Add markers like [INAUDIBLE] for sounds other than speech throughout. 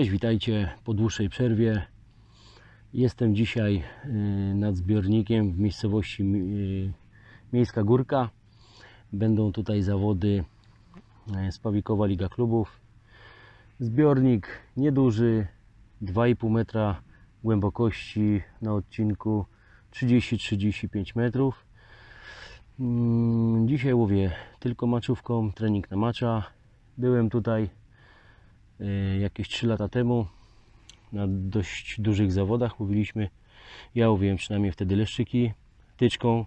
Cześć, witajcie po dłuższej przerwie. Jestem dzisiaj y, nad zbiornikiem w miejscowości y, Miejska Górka. Będą tutaj zawody y, z Pawikowa Liga Klubów. Zbiornik nieduży, 2,5 metra głębokości na odcinku 30-35 metrów. Mm, Dzisiaj łowię tylko maczówką, trening na macza. Byłem tutaj y, jakieś 3 lata temu na dość dużych zawodach mówiliśmy. Ja łowiłem przynajmniej wtedy leszczyki tyczką.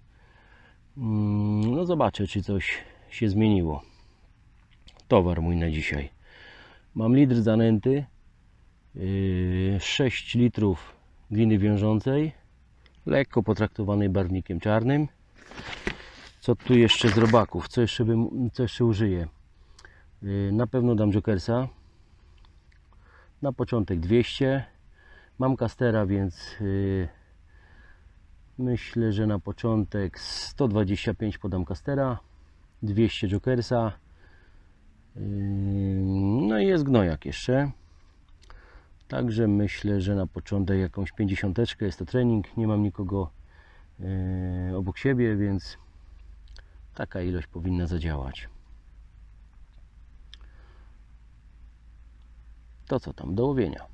Mm, No zobaczę, czy coś się zmieniło. Towar mój na dzisiaj. Mam litr zanęty, yy, 6 litrów gliny wiążącej, lekko potraktowanej barwnikiem czarnym. Co tu jeszcze z robaków? Co jeszcze, bym, co jeszcze użyję? Yy, Na pewno dam Jokersa, na początek 200 mam kastera więc yy, myślę, że na początek 125 podam kastera 200 jokersa. Yy, no i jest gnojak jeszcze. Także myślę, że na początek jakąś 50 jest to trening nie mam nikogo yy, obok siebie więc taka ilość powinna zadziałać to co tam? Do łowienia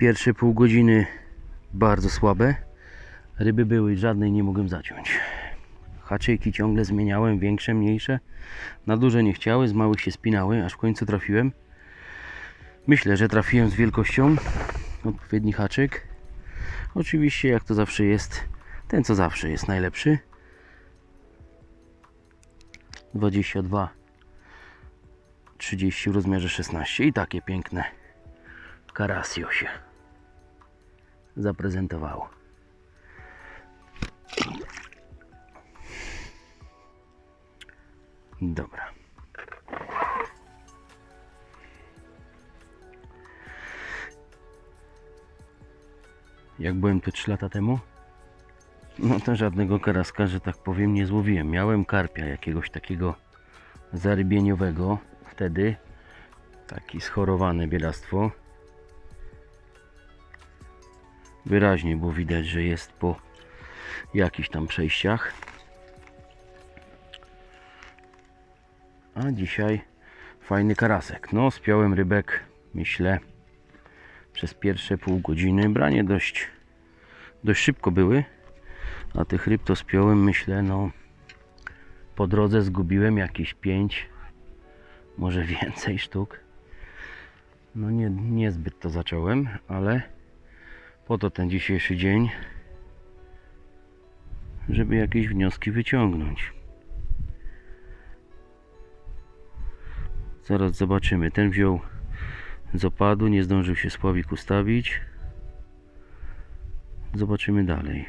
Pierwsze pół godziny bardzo słabe. Ryby były, żadnej nie mogłem zaciąć. Haczyki ciągle zmieniałem, większe, mniejsze. Na duże nie chciały, z małych się spinały, aż w końcu trafiłem. Myślę, że trafiłem z wielkością. Odpowiedni haczyk. Oczywiście, jak to zawsze jest, ten co zawsze jest najlepszy. 22 30 w rozmiarze 16 i takie piękne Karasio się zaprezentowało. Dobra. Jak byłem tu 3 lata temu, no to żadnego karaska, że tak powiem, nie złowiłem. Miałem karpia jakiegoś takiego zarybieniowego wtedy. Taki schorowane bielastwo. Wyraźnie było widać, że jest po jakichś tam przejściach. A dzisiaj fajny karasek. No, spiąłem rybek, myślę, przez pierwsze pół godziny. Branie dość, dość szybko były, a tych ryb to spiąłem, myślę, no po drodze zgubiłem jakieś 5, może więcej sztuk. No nie, niezbyt to zacząłem, ale po to ten dzisiejszy dzień, żeby jakieś wnioski wyciągnąć. Zaraz zobaczymy. Ten wziął z opadu, nie zdążył się spławik ustawić. Zobaczymy dalej.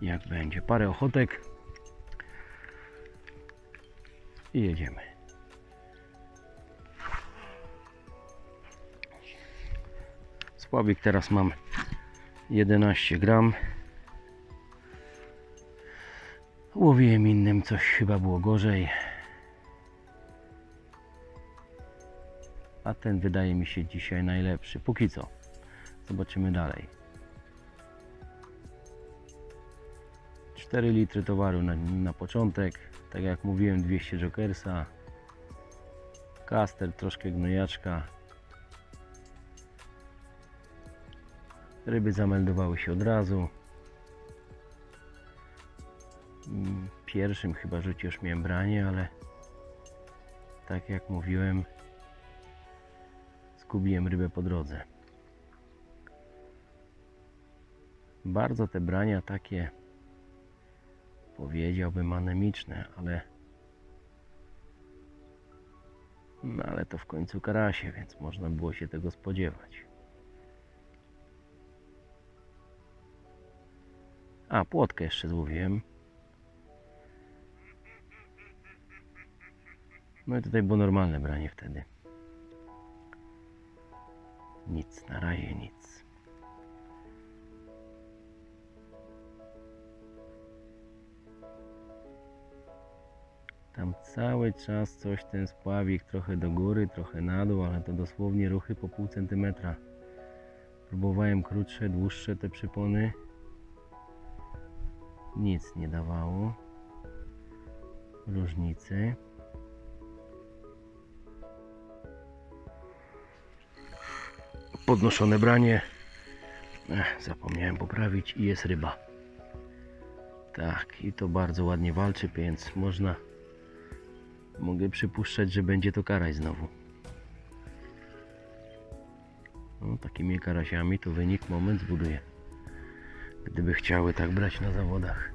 Jak będzie. Parę ochotek. I jedziemy. Spławik teraz mam 11 gram. Łowiłem innym, coś chyba było gorzej. A ten wydaje mi się dzisiaj najlepszy. Póki co. Zobaczymy dalej. 4 litry towaru na, na początek. Tak jak mówiłem, 200 jokersa. Kaster, troszkę gnojaczka. Ryby zameldowały się od razu. Mm, Pierwszym chyba rzucie już miałem branie, ale tak jak mówiłem, zgubiłem rybę po drodze. Bardzo te brania takie powiedziałbym anemiczne, ale no ale to w końcu karasie, więc można było się tego spodziewać. A, płotkę jeszcze złowiłem. No i tutaj było normalne branie wtedy. Nic, na razie nic. Tam cały czas coś ten spławik trochę do góry, trochę na dół, ale to dosłownie ruchy po pół centymetra. Próbowałem krótsze, dłuższe te przypony. Nic nie dawało różnicy. Podnoszone branie. Ech, zapomniałem poprawić i jest ryba. Tak, i to bardzo ładnie walczy, więc można. Mogę przypuszczać, że będzie to karać znowu. No, takimi karasiami to wynik moment zbuduje. Gdyby chciały tak brać na zawodach.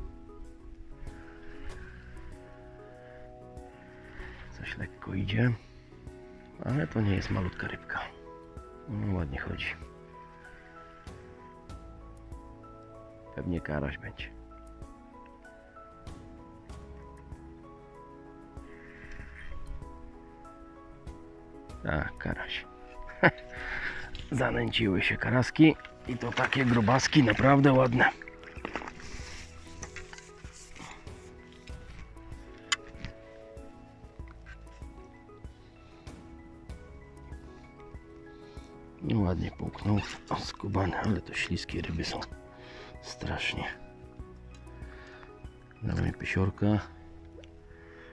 Coś lekko idzie, ale to nie jest malutka rybka. No, ładnie chodzi. Pewnie karaś będzie. Tak, karaś. [LAUGHS] Zanęciły się karaski i to takie grubaski, naprawdę ładne. Ładnie połknął. Skubany, ale to śliskie ryby są. Strasznie. Dawaj pysiorka.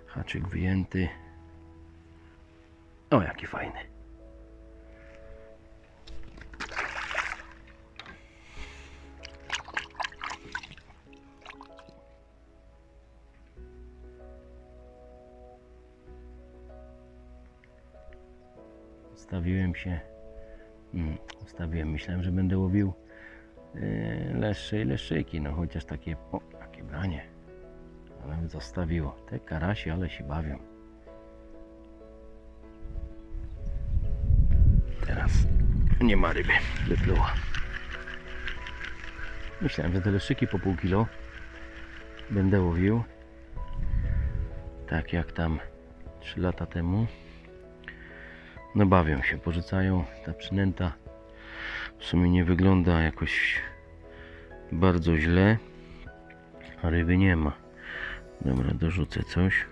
Haczyk wyjęty. O, jaki fajny. Ustawiłem się. Mm, ustawiłem. Myślałem, że będę łowił yy, leszcze i leszczyki. No chociaż takie, o, takie branie. Ale zostawiło. Te karasie, ale się bawią. Teraz nie ma ryby. Wypluła. Myślałem, że te leszczyki po pół kilo będę łowił. Tak jak tam 3 lata temu. No bawią się, porzucają. Ta przynęta w sumie nie wygląda jakoś bardzo źle. A ryby nie ma. Dobra, dorzucę coś.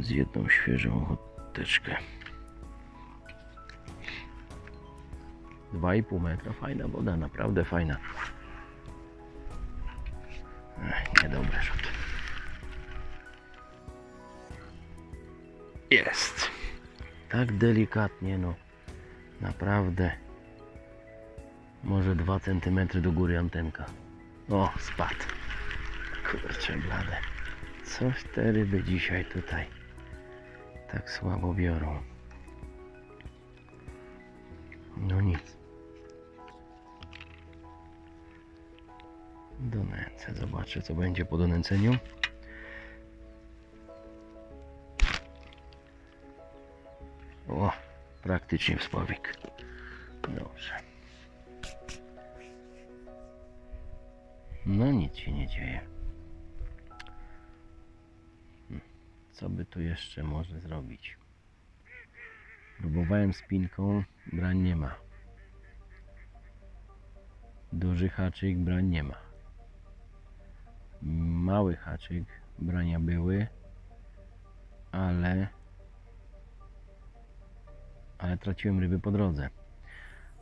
Z jedną świeżą ochoteczkę. 2,5 metra. Fajna woda, naprawdę fajna. Ech, niedobry rzut. Jest. Tak delikatnie, no. Naprawdę. Może 2 cm do góry antenka. O, spadł. Kurczę blade. Coś te ryby dzisiaj tutaj tak słabo biorą. No nic. Donęcę, zobaczę co będzie po donęceniu. O, praktycznie w spławik. Dobrze. No nic się nie dzieje. Hmm, Co by tu jeszcze można zrobić? Próbowałem spinką, brań nie ma. Duży haczyk, brań nie ma. Mały haczyk, brania były, ale ale traciłem ryby po drodze.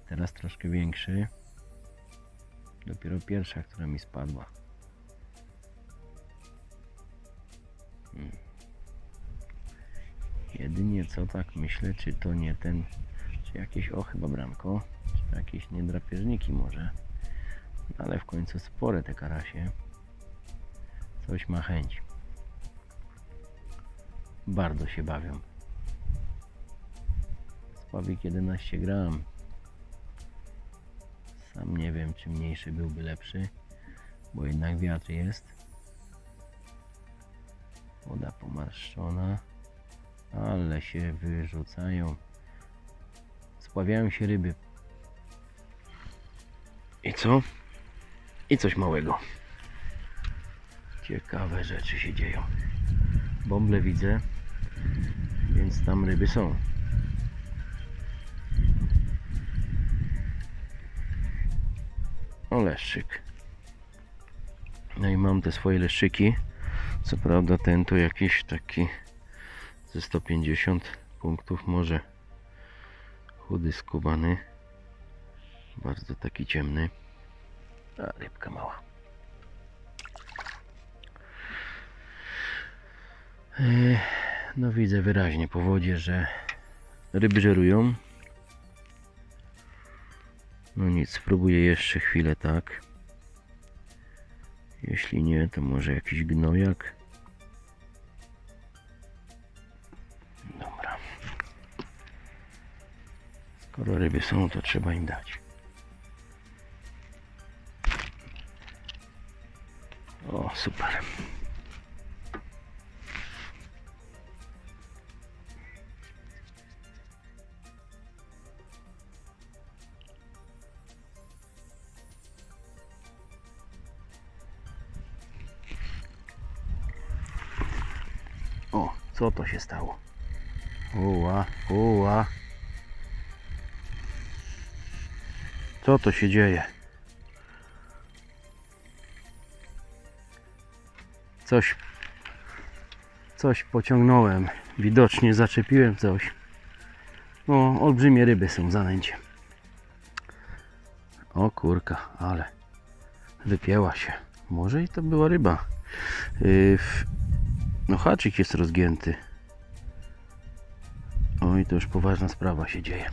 Teraz troszkę większy. Dopiero pierwsza, która mi spadła. Hmm. Jedynie co tak myślę, czy to nie ten, czy jakieś, o chyba bramko, czy jakieś niedrapieżniki może. Ale w końcu spore te karasie. Coś ma chęć. Bardzo się bawią. Spawik 11 gram. Sam nie wiem, czy mniejszy byłby lepszy, bo jednak wiatr jest. Woda pomarszczona, ale się wyrzucają. Spławiają się ryby. I co? I coś małego. Ciekawe rzeczy się dzieją. Bąble widzę, więc tam ryby są. Leszczyk. No i mam te swoje leszczyki. Co prawda ten to jakiś taki ze 150 punktów może chudy skubany. Bardzo taki ciemny. A rybka mała. Ech, No widzę wyraźnie po wodzie, że ryby żerują. No nic, spróbuję jeszcze chwilę tak. Jeśli nie, to może jakiś gnojak. Dobra. Skoro ryby są, to trzeba im dać. O, super. Co to się stało? Uła, uła. Co to się dzieje? Coś, coś pociągnąłem. Widocznie zaczepiłem coś. O, olbrzymie ryby są w zanęcie. O kurka, ale wypięła się. Może i to była ryba. Yy, no haczyk jest rozgięty. Oj, to już poważna sprawa się dzieje.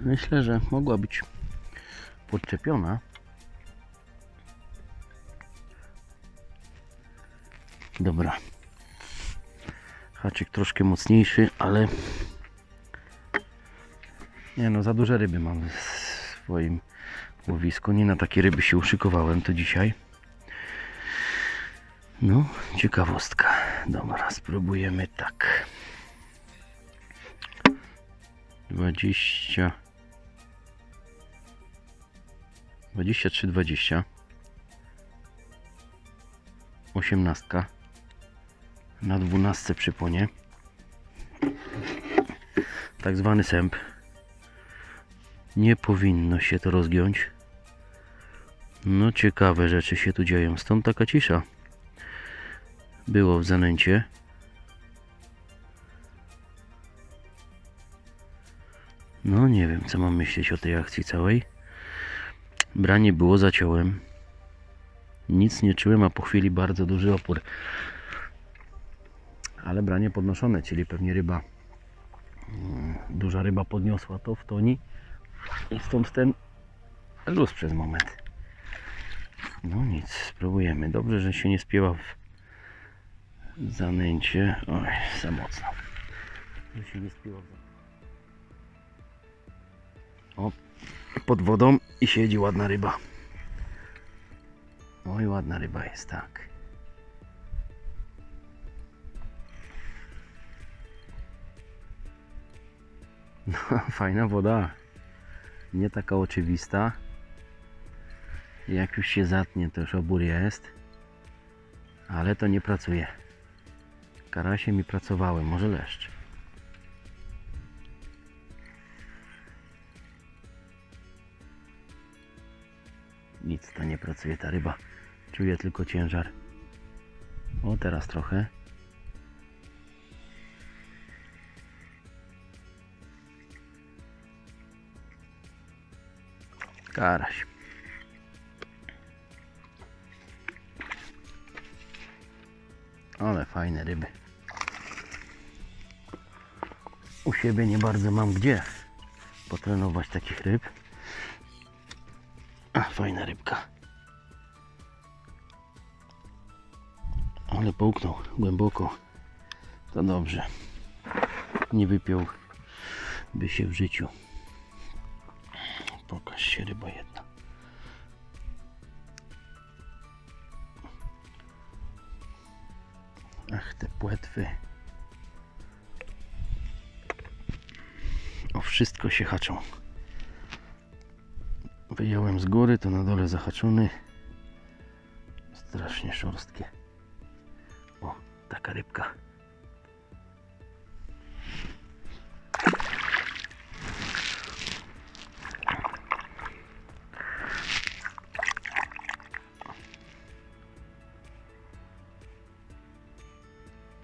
Myślę, że mogła być podczepiona. Dobra. Haczyk troszkę mocniejszy, ale nie no, za duże ryby mam w swoim łowisku. Nie na takie ryby się uszykowałem to dzisiaj. No, ciekawostka. Dobra, spróbujemy tak. 20 23 20 18 na 12 przypłonie. Tak zwany sęp. Nie powinno się to rozgiąć. No ciekawe rzeczy się tu dzieją. Stąd taka cisza było w zanęcie no nie wiem co mam myśleć o tej akcji całej branie było zaciąłem nic nie czułem, a po chwili bardzo duży opór. Ale branie podnoszone, czyli pewnie ryba, mm, duża ryba podniosła to w toni i stąd ten luz przez moment. No nic, spróbujemy. Dobrze, że się nie spięła w zanęcie. Oj, za mocno. Że się nie zanęcie. O, pod wodą i siedzi ładna ryba. Oj, ładna ryba jest, tak. No, [LAUGHS] fajna woda. Nie taka oczywista. Jak już się zatnie, to już obór jest. Ale to nie pracuje. Karasie mi pracowały, może leszcz. Nic to nie pracuje ta ryba. Czuję tylko ciężar. O, teraz trochę. Karaś. Ale fajne ryby. U siebie nie bardzo mam gdzie potrenować takich ryb. A, fajna rybka. Ale połknął głęboko. To dobrze. Nie wypiął by się w życiu. Pokaż się ryba jedna. Ach, te płetwy. O wszystko się haczą. Wyjąłem z góry, to na dole zahaczony. Strasznie szorstkie. O, taka rybka.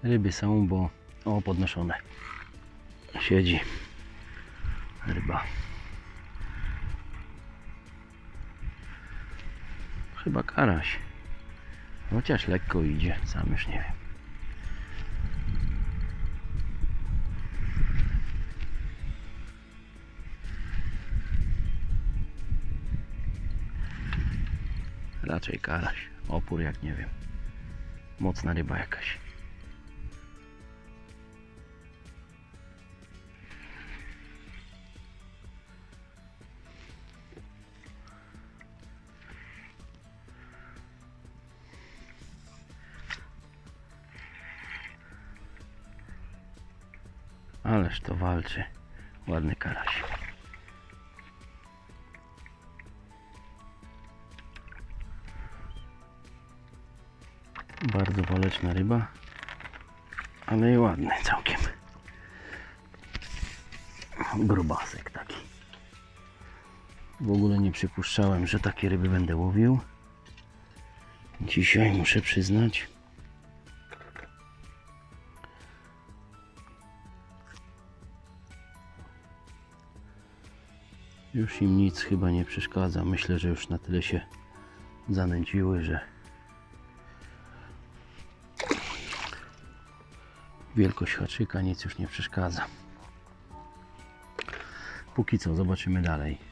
Ryby są, bo o podnoszone. Siedzi ryba. Chyba karaś. Chociaż lekko idzie, sam już nie wiem. Raczej karaś. Opór jak nie wiem. Mocna ryba jakaś. Ależ to walczy. Ładny karaś. Bardzo waleczna ryba. Ale i ładny całkiem. Grubasek taki. W ogóle nie przypuszczałem, że takie ryby będę łowił. Dzisiaj muszę przyznać. Już im nic chyba nie przeszkadza. Myślę, że już na tyle się zanęciły, że wielkość haczyka nic już nie przeszkadza. Póki co, zobaczymy dalej.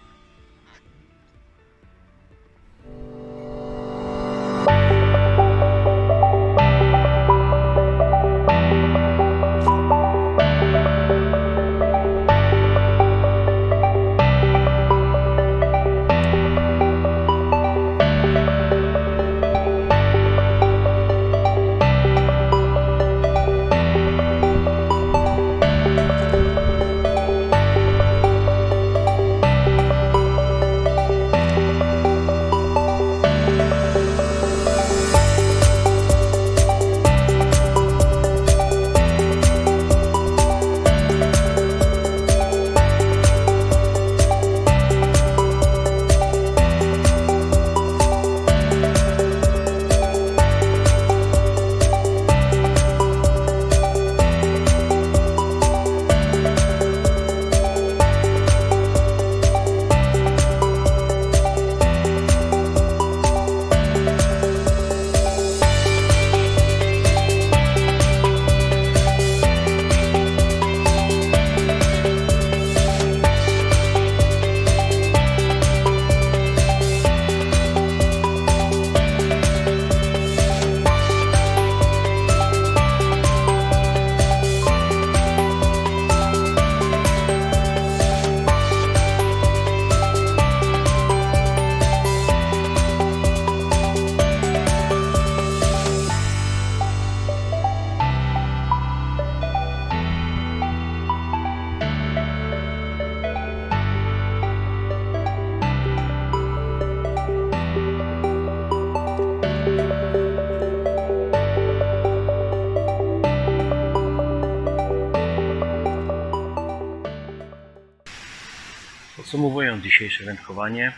Podsumowując dzisiejsze wędkowanie,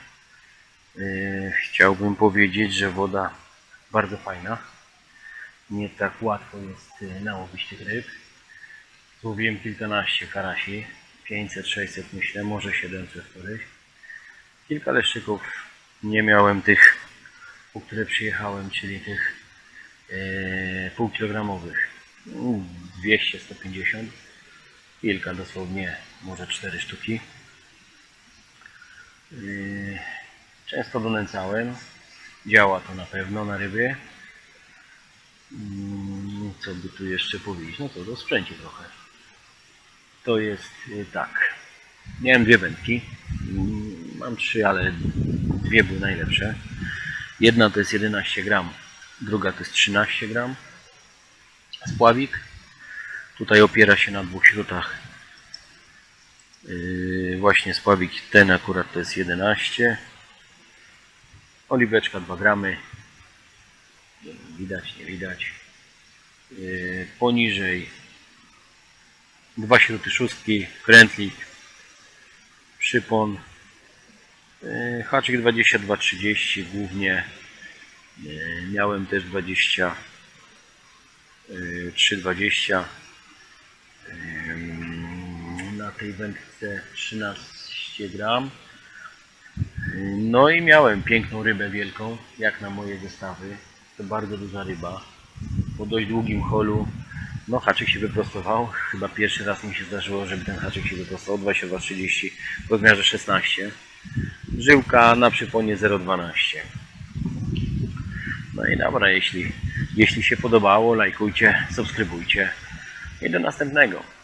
yy, chciałbym powiedzieć, że woda bardzo fajna. Nie tak łatwo jest yy, nałowić tych ryb. Złowiłem kilkanaście karasi, 500, 600 myślę, może 700 któryś. Kilka leszczyków nie miałem tych, po które przyjechałem, czyli tych yy, półkilogramowych. Mm, 200, 150. Kilka dosłownie, może 4 sztuki. Yy, Często donęcałem. Działa to na pewno na ryby. Mm, Co by tu jeszcze powiedzieć? No to do sprzęcie trochę. To jest yy, tak. Miałem dwie wędki. Mm, Mam trzy, ale dwie były najlepsze. Jedna to jest 11 gram, druga to jest 13 gram. Spławik. Tutaj opiera się na dwóch śrutach. Właśnie spławik ten akurat to jest 11. Oliweczka 2 gramy. Nie Widać, nie widać. Yy, poniżej dwa śruty szóstki, krętlik, przypon. Yy, haczyk 22-30 głównie. Yy, miałem też 20 yy, 3,20 Ym, na tej wędce 13 gram. No i miałem piękną rybę wielką jak na moje zestawy to bardzo duża ryba. Po dość długim holu no haczyk się wyprostował. Chyba pierwszy raz mi się zdarzyło żeby ten haczyk się wyprostował 22-30 w rozmiarze 16 żyłka na przyponie 0,12 no i dobra, jeśli, jeśli się podobało, lajkujcie, subskrybujcie. I do następnego.